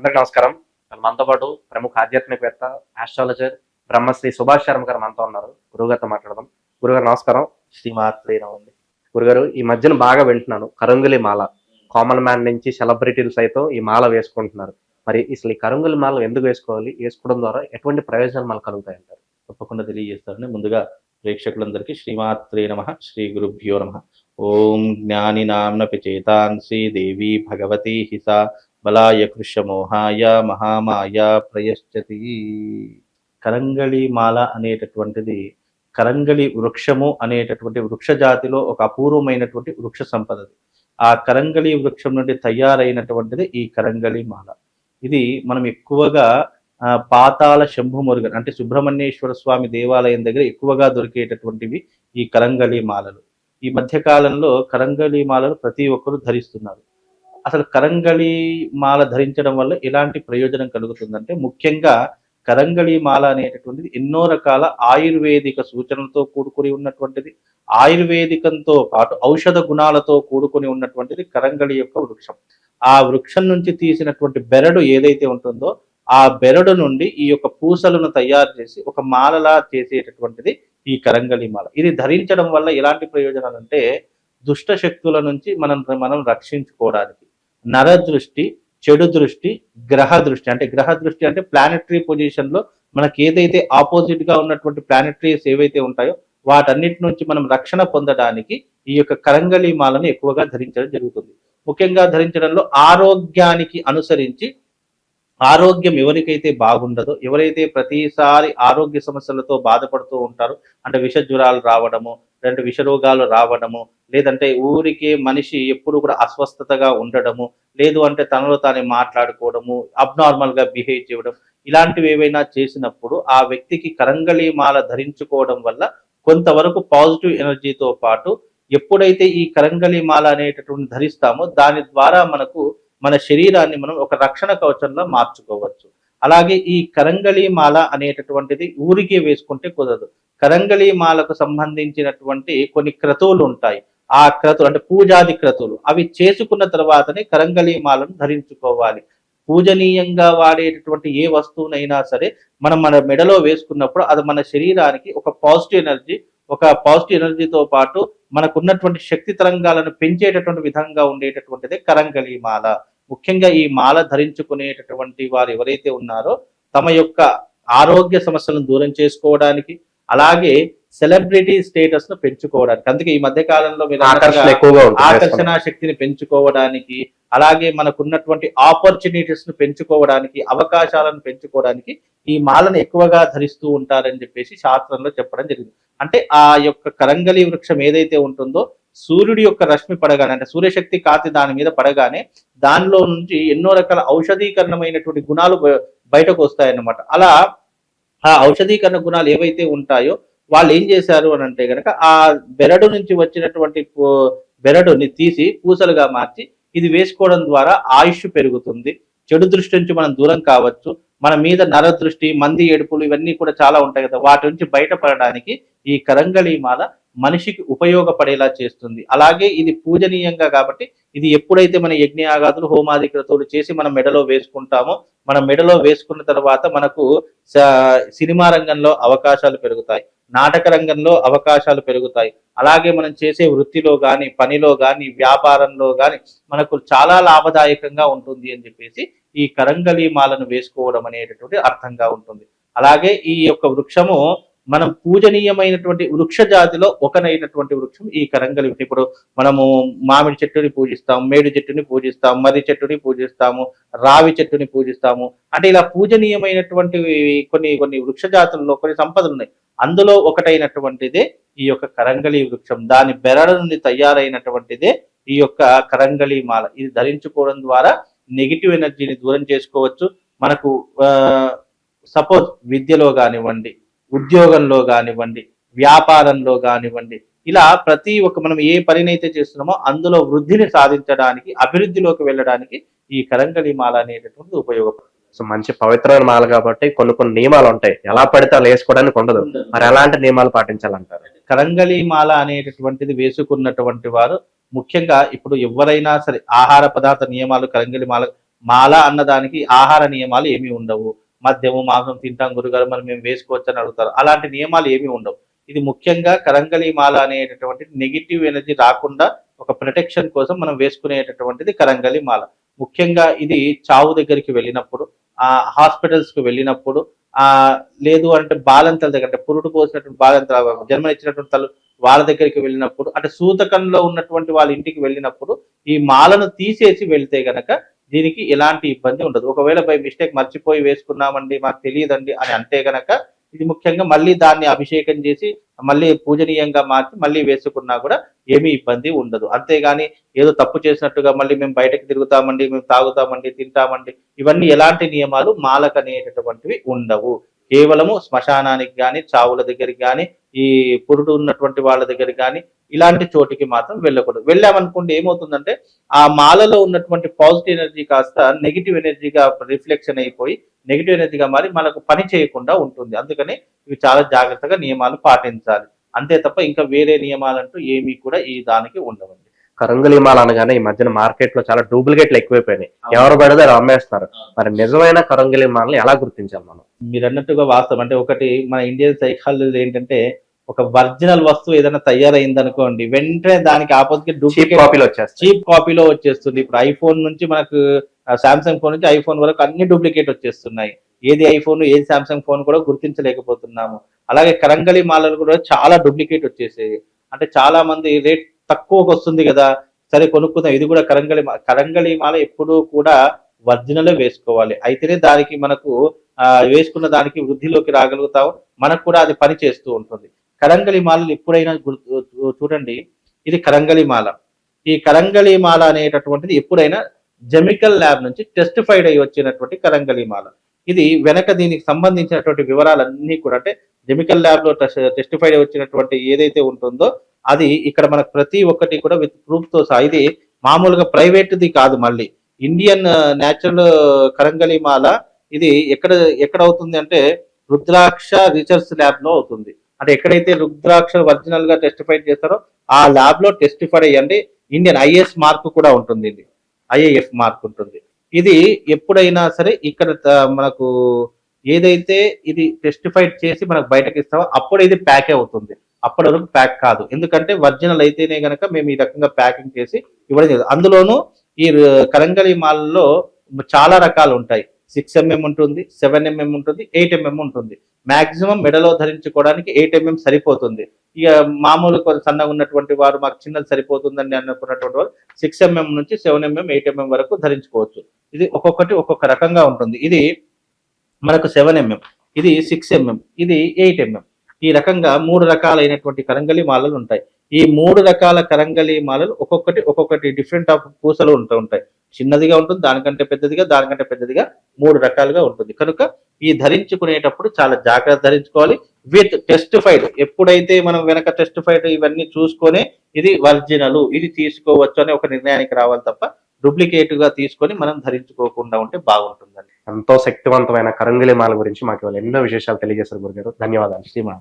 అందరికీ నమస్కారం. మనతో పాటు ప్రముఖ ఆధ్యాత్మికవేత్త ఆస్ట్రాలజర్ బ్రహ్మశ్రీ సుభాష్ శర్మ గారు మనతో ఉన్నారు. గురుగారితో మాట్లాడదాం. గురుగారు నమస్కారం. శ్రీమాత్రే ఉంది గురుగారు ఈ మధ్యన బాగా వింటున్నాను. కరంగులి మాల. కామన్ మ్యాన్ నుంచి సెలబ్రిటీలు సైతం ఈ మాల వేసుకుంటున్నారు. మరి అసలు ఈ కరంగులి మాల ఎందుకు వేసుకోవాలి? వేసుకోవడం ద్వారా ఎటువంటి ప్రయోజనాలు మనకు కలుగుతాయి అంటారు తప్పకుండా తెలియజేస్తారని ముందుగా ప్రేక్షకులందరికీ శ్రీమాత్రే నమ శ్రీ గురుభ్యో నమ. ఓం జ్ఞాని నామ్నపి చేతాంసి దేవి భగవతి హిస బలాయ కృష్యమోహాయ మహామాయ ప్రయశ్చతి. కరంగళి మాల అనేటటువంటిది కరంగళి వృక్షము అనేటటువంటి వృక్ష జాతిలో ఒక అపూర్వమైనటువంటి వృక్ష సంపదది. ఆ కరంగళి వృక్షం నుండి తయారైనటువంటిది ఈ కరంగళి మాల. ఇది మనం ఎక్కువగా ఆ, పాతాళ శంభు మురుగన్ అంటే సుబ్రహ్మణ్యేశ్వర స్వామి దేవాలయం దగ్గర ఎక్కువగా దొరికేటటువంటివి ఈ కరంగళి మాలలు. ఈ మధ్య కాలంలో కరంగళి మాలలు ప్రతి ఒక్కరూ ధరిస్తున్నారు. అసలు కరంగళి మాల ధరించడం వల్ల ఎలాంటి ప్రయోజనం కలుగుతుందంటే ముఖ్యంగా కరంగళి మాల అనేటటువంటిది ఎన్నో రకాల ఆయుర్వేదిక సూచనలతో కూడుకుని ఉన్నటువంటిది. ఆయుర్వేదికంతో పాటు ఔషధ గుణాలతో కూడుకుని ఉన్నటువంటిది కరంగళి యొక్క వృక్షం. ఆ వృక్షం నుంచి తీసినటువంటి బెరడు ఏదైతే ఉంటుందో ఆ బెరడు నుండి ఈ యొక్క పూసలను తయారు చేసి ఒక మాలలా చేసేటటువంటిది ఈ కరంగళి మాల. ఇది ధరించడం వల్ల ఎలాంటి ప్రయోజనాలు అంటే దుష్ట శక్తుల నుంచి మనం మనం రక్షించుకోవడానికి. నర దృష్టి చెడు దృష్టి గ్రహ దృష్టి. అంటే గ్రహ దృష్టి అంటే ప్లానెటరీ పొజిషన్లో మనకి ఏదైతే ఆపోజిట్గా ఉన్నటువంటి ప్లానెటరీస్ ఏవైతే ఉంటాయో వాటన్నిటి నుంచి మనం రక్షణ పొందడానికి ఈ యొక్క కరంగళి మాలను ఎక్కువగా ధరించడం జరుగుతుంది. ముఖ్యంగా ధరించడంలో ఆరోగ్యానికి అనుసరించి ఆరోగ్యం ఎవరికైతే బాగుండదో ఎవరైతే ప్రతిసారి ఆరోగ్య సమస్యలతో బాధపడుతూ ఉంటారో అంటే విష జ్వరాలు రావడము లేదంటే విష రోగాలు రావడము లేదంటే ఊరికే మనిషి ఎప్పుడు కూడా అస్వస్థతగా ఉండడము లేదు అంటే తనలో తానే మాట్లాడుకోవడము అబ్నార్మల్గా బిహేవ్ చేయడం ఇలాంటివి ఏవైనా చేసినప్పుడు ఆ వ్యక్తికి కరంగళి మాల ధరించుకోవడం వల్ల కొంతవరకు పాజిటివ్ ఎనర్జీతో పాటు ఎప్పుడైతే ఈ కరంగళి మాల అనేటటువంటి ధరిస్తామో దాని ద్వారా మనకు మన శరీరాన్ని మనం ఒక రక్షణ కవచంలో మార్చుకోవచ్చు. అలాగే ఈ కరంగళి మాల అనేటటువంటిది ఊరికే వేసుకుంటే కుదరదు. కరంగళి మాలకు సంబంధించినటువంటి కొన్ని క్రతువులు ఉంటాయి. ఆ క్రతువులు అంటే పూజాది క్రతువులు. అవి చేసుకున్న తర్వాతనే కరంగళి మాలను ధరించుకోవాలి. పూజనీయంగా వాడేటటువంటి ఏ వస్తువునైనా సరే మనం మన మెడలో వేసుకున్నప్పుడు అది మన శరీరానికి ఒక పాజిటివ్ ఎనర్జీ ఒక పాజిటివ్ ఎనర్జీతో పాటు మనకున్నటువంటి శక్తి తరంగాలను పెంచేటటువంటి విధంగా ఉండేటటువంటిదే కరంగళి మాల ముఖ్యంగా ఈ మాల ధరించుకునేటటువంటి వారు ఎవరైతే ఉన్నారో తమ యొక్క ఆరోగ్య సమస్యలను దూరం చేసుకోవడానికి అలాగే సెలబ్రిటీ స్టేటస్ను పెంచుకోవడానికి. అందుకే ఈ మధ్య కాలంలో మీరు ఆకర్షణ శక్తిని పెంచుకోవడానికి అలాగే మనకున్నటువంటి ఆపర్చునిటీస్ను పెంచుకోవడానికి అవకాశాలను పెంచుకోవడానికి ఈ మాలను ఎక్కువగా ధరిస్తూ ఉంటారని చెప్పేసి శాస్త్రంలో చెప్పడం జరిగింది. అంటే ఆ యొక్క కరంగలి వృక్షం ఏదైతే ఉంటుందో సూర్యుడి యొక్క రశ్మి పడగానే అంటే సూర్యశక్తి కాంతి దాని మీద పడగానే దానిలో నుంచి ఎన్నో రకాల ఔషధీకరణమైనటువంటి గుణాలు బయటకు వస్తాయన్నమాట. అలా ఆ ఔషధీకరణ గుణాలు ఏవైతే ఉంటాయో వాళ్ళు ఏం చేశారు అని అంటే గనక ఆ బెరడు నుంచి వచ్చినటువంటి బెరడుని తీసి పూసలుగా మార్చి ఇది వేసుకోవడం ద్వారా ఆయుష్ పెరుగుతుంది. చెడు దృష్టి నుంచి మనం దూరం కావచ్చు. మన మీద నర దృష్టి మంది ఏడుపులు ఇవన్నీ కూడా చాలా ఉంటాయి కదా. వాటి నుంచి బయటపడడానికి ఈ కరంగళి మాల మనిషికి ఉపయోగపడేలా చేస్తుంది. అలాగే ఇది పూజనీయంగా కాబట్టి ఇది ఎప్పుడైతే మన యజ్ఞయాగాదులు హోమాది క్రతువులు చేసి మన మెడలో వేసుకుంటామో మన మెడలో వేసుకున్న తర్వాత మనకు సినిమా రంగంలో అవకాశాలు పెరుగుతాయి. నాటక రంగంలో అవకాశాలు పెరుగుతాయి. అలాగే మనం చేసే వృత్తిలో కానీ పనిలో కానీ వ్యాపారంలో కానీ మనకు చాలా లాభదాయకంగా ఉంటుంది అని చెప్పేసి ఈ కరంగలి మాలను వేసుకోవడం అనేటటువంటి అర్థంగా ఉంటుంది. అలాగే ఈ యొక్క వృక్షము మనం పూజనీయమైనటువంటి వృక్ష జాతిలో ఒకనైనటువంటి వృక్షం ఈ కరంగలి ఇప్పుడు మనము మామిడి చెట్టుని పూజిస్తాం మేడి చెట్టుని పూజిస్తాం మర్రి చెట్టుని పూజిస్తాము రావి చెట్టుని పూజిస్తాము. అంటే ఇలా పూజనీయమైనటువంటి కొన్ని కొన్ని వృక్ష జాతుల్లో కొన్ని సంపదలు ఉన్నాయి అందులో ఒకటైనటువంటిదే ఈ యొక్క కరంగలి వృక్షం. దాని బెరడు నుండి తయారైనటువంటిదే ఈ యొక్క కరంగలి మాల. ఇది ధరించుకోవడం ద్వారా నెగిటివ్ ఎనర్జీని దూరం చేసుకోవచ్చు. మనకు సపోజ్ విద్యలో కానివ్వండి ఉద్యోగంలో కానివ్వండి వ్యాపారంలో కానివ్వండి ఇలా ప్రతి ఒక్క మనం ఏ పనినైతే చేస్తున్నామో అందులో వృద్ధిని సాధించడానికి అభివృద్ధిలోకి వెళ్ళడానికి ఈ కరంగలి మాల అనేటటువంటిది ఉపయోగపడుతుంది. సో మంచి పవిత్రమైన మాల కాబట్టి కొన్ని కొన్ని నియమాలు ఉంటాయి. ఎలా పడితే అలా వేసుకోవడానికి ఉండదు. మరి ఎలాంటి నియమాలు పాటించాలంటారు? కరంగలి మాల అనేటటువంటిది వేసుకున్నటువంటి వారు ముఖ్యంగా ఇప్పుడు ఎవరైనా సరే ఆహార పదార్థ నియమాలు కరంగలి మాల మాల అన్నదానికి ఆహార నియమాలు ఏమీ ఉండవు. మద్యము మాంసం తింటాం గురుగారు మరి మేము వేసుకోవచ్చు అని అడుగుతారు. అలాంటి నియమాలు ఏమీ ఉండవు. ఇది ముఖ్యంగా కరంగలి మాల అనేటటువంటి నెగిటివ్ ఎనర్జీ రాకుండా ఒక ప్రొటెక్షన్ కోసం మనం వేసుకునేటటువంటిది కరంగలి మాల. ముఖ్యంగా ఇది చావు దగ్గరికి వెళ్ళినప్పుడు ఆ హాస్పిటల్స్కి వెళ్ళినప్పుడు ఆ లేదు అంటే బాలంతల దగ్గర అంటే పురుడు పోసినటువంటి బాలంతల జన్మనిచ్చినటువంటి తల్లు వాళ్ళ దగ్గరికి వెళ్ళినప్పుడు అంటే సూతకంలో ఉన్నటువంటి వాళ్ళ ఇంటికి వెళ్ళినప్పుడు ఈ మాలను తీసేసి వెళ్తే గనక దీనికి ఎలాంటి ఇబ్బంది ఉండదు. ఒకవేళ బై మిస్టేక్ మర్చిపోయి వేసుకున్నామండి మాకు తెలియదండి అని అంటే గనక ఇది ముఖ్యంగా మళ్ళీ దాన్ని అభిషేకం చేసి మళ్ళీ పూజనీయంగా మార్చి మళ్ళీ వేసుకున్నా కూడా ఏమీ ఇబ్బంది ఉండదు. అంతేగాని ఏదో తప్పు చేసినట్టుగా మళ్ళీ మేము బయటకు తిరుగుతామండి మేము తాగుతామండి తింటామండి ఇవన్నీ ఎలాంటి నియమాలు మాలకనేటటువంటివి ఉండవు. కేవలము శ్మశానానికి కానీ చావుల దగ్గరికి కానీ ఈ పురుడు ఉన్నటువంటి వాళ్ళ దగ్గర కానీ ఇలాంటి చోటికి మాత్రం వెళ్ళకూడదు. వెళ్ళామనుకోండి ఏమవుతుందంటే ఆ మాలలో ఉన్నటువంటి పాజిటివ్ ఎనర్జీ కాస్త నెగిటివ్ ఎనర్జీగా రిఫ్లెక్షన్ అయిపోయి నెగిటివ్ ఎనర్జీగా మారి మనకు పని చేయకుండా ఉంటుంది. అందుకని ఇవి చాలా జాగ్రత్తగా నియమాలు పాటించాలి. అంతే తప్ప ఇంకా వేరే నియమాలంటూ ఏమీ కూడా ఈ దానికి ఉండవు. కరంగులి మాల అనగానే ఈ మధ్యన మార్కెట్లో చాలా డూప్లికేట్లు ఎక్కువైపోయినాయి. ఎవరు పడితే అది అమ్మేస్తున్నారు. మరి నిజమైన కరంగులి మాలని ఎలా గుర్తించాలి మనం? మీరు అన్నట్టుగా వాస్తవం. అంటే ఒకటి మన ఇండియన్ సైకాలజీ ఏంటంటే ఒక ఒరిజినల్ వస్తువు ఏదైనా తయారైంది అనుకోండి వెంటనే దానికి ఆపోజిట్ డూప్లికేట్ కాపీలు వచ్చేస్తాయి చీప్ కాపీలో వచ్చేస్తుంది. ఇప్పుడు ఐఫోన్ నుంచి మనకు సామ్సంగ్ ఫోన్ నుంచి ఐఫోన్ వరకు అన్ని డూప్లికేట్ వచ్చేస్తున్నాయి. ఏది ఐఫోన్ ఏది సామ్సంగ్ ఫోన్ కూడా గుర్తించలేకపోతున్నాము. అలాగే కరంగలి మాలలు కూడా చాలా డూప్లికేట్ వచ్చేసాయి అంటే చాలా మంది రేట్ తక్కువగా వస్తుంది కదా సరే కొనుక్కుందాం. ఇది కూడా కరంగలి కరంగళి మాల ఎప్పుడూ కూడా ఒరిజినల్ వేసుకోవాలి. అయితేనే దానికి మనకు ఆ, వేసుకున్న దానికి వృద్ధిలోకి రాగలుగుతాం. మనకు కూడా అది పని చేస్తూ ఉంటుంది. కరంగలి మాలలు ఎప్పుడైనా చూడండి. ఇది కరంగలి మాల. ఈ కరంగలి మాల అనేటటువంటిది ఎప్పుడైనా జెమికల్ ల్యాబ్ నుంచి టెస్టిఫైడ్ అయి వచ్చినటువంటి కరంగలి మాల. ఇది వెనక దీనికి సంబంధించినటువంటి వివరాలన్నీ కూడా అంటే జెమికల్ ల్యాబ్లో టెస్టిఫైడ్ వచ్చినటువంటి ఏదైతే ఉంటుందో అది ఇక్కడ మనకు ప్రతి ఒక్కటి కూడా విత్ ప్రూఫ్తో సహా ఇది మామూలుగా ప్రైవేట్ది కాదు మళ్ళీ. ఇండియన్ నేచురల్ కరంగలి మాల ఇది ఎక్కడ ఎక్కడ అవుతుంది అంటే రుద్రాక్ష రీసెర్చ్ ల్యాబ్లో అవుతుంది. అంటే ఎక్కడైతే రుద్రాక్ష ఒరిజినల్గా టెస్టిఫైడ్ చేస్తారో ఆ ల్యాబ్లో టెస్టిఫైడ్ అయ్యండి ఇండియన్ ఐఎస్ మార్క్ కూడా ఉంటుంది ఇది. ఐఏఎఫ్ మార్క్ ఉంటుంది. ఇది ఎప్పుడైనా సరే ఇక్కడ మనకు ఏదైతే ఇది టెస్టిఫైడ్ చేసి మనకు బయటకి ఇస్తామో అప్పుడు ఇది ప్యాక్ అవుతుంది. అప్పటి వరకు ప్యాక్ కాదు. ఎందుకంటే ఒరిజినల్ అయితేనే కనుక మేము ఈ రకంగా ప్యాకింగ్ చేసి ఇవ్వడం జరుగుతుంది అందులోనూ ఈ ర- కరంగలి మాల్లో చాలా రకాలు ఉంటాయి. సిక్స్ ఎంఎం ఉంటుంది సెవెన్ ఎంఎం ఉంటుంది ఎయిట్ ఎంఎం ఉంటుంది. మాక్సిమం మెడలో ధరించుకోవడానికి ఎయిట్ ఎంఎం సరిపోతుంది. ఇక మామూలు సన్నగా ఉన్నటువంటి వారు మాకు చిన్నది సరిపోతుందని అనుకున్నటువంటి వారు సిక్స్ ఎంఎం నుంచి సెవెన్ ఎంఎం ఎయిట్ ఎంఎం వరకు ధరించుకోవచ్చు. ఇది ఒక్కొక్కటి ఒక్కొక్క రకంగా ఉంటుంది. ఇది మనకు సెవెన్ ఎంఎం ఇది సిక్స్ ఎంఎం ఇది ఎయిట్ ఎంఎం ఈ రకంగా మూడు రకాలైనటువంటి కరంగలి మాలలు ఉంటాయి. ఈ మూడు రకాల కరంగలి మాలలు ఒక్కొక్కటి ఒక్కొక్కటి డిఫరెంట్ ఆఫ్ పూసలు ఉంటూ ఉంటాయి. చిన్నదిగా ఉంటుంది దానికంటే పెద్దదిగా దానికంటే పెద్దదిగా మూడు రకాలుగా ఉంటుంది. కనుక ఈ ధరించుకునేటప్పుడు చాలా జాగ్రత్త ధరించుకోవాలి. విత్ టెస్టిఫైడ్ ఎప్పుడైతే మనం వెనక టెస్టిఫైడ్ ఇవన్నీ చూసుకొని ఇది ఒరిజినల్ ఇది తీసుకోవచ్చు అనే ఒక నిర్ణయానికి రావాలి తప్ప డూప్లికేట్గా తీసుకొని మనం ధరించుకోకుండా ఉంటే బాగుంటుందండి. ఎంతో శక్తివంతమైన కరంగులి మాల గురించి మాకు ఇవాళ ఎన్నో విశేషాలు తెలియజేశారు గురుగారు. ధన్యవాదాలు. శ్రీమా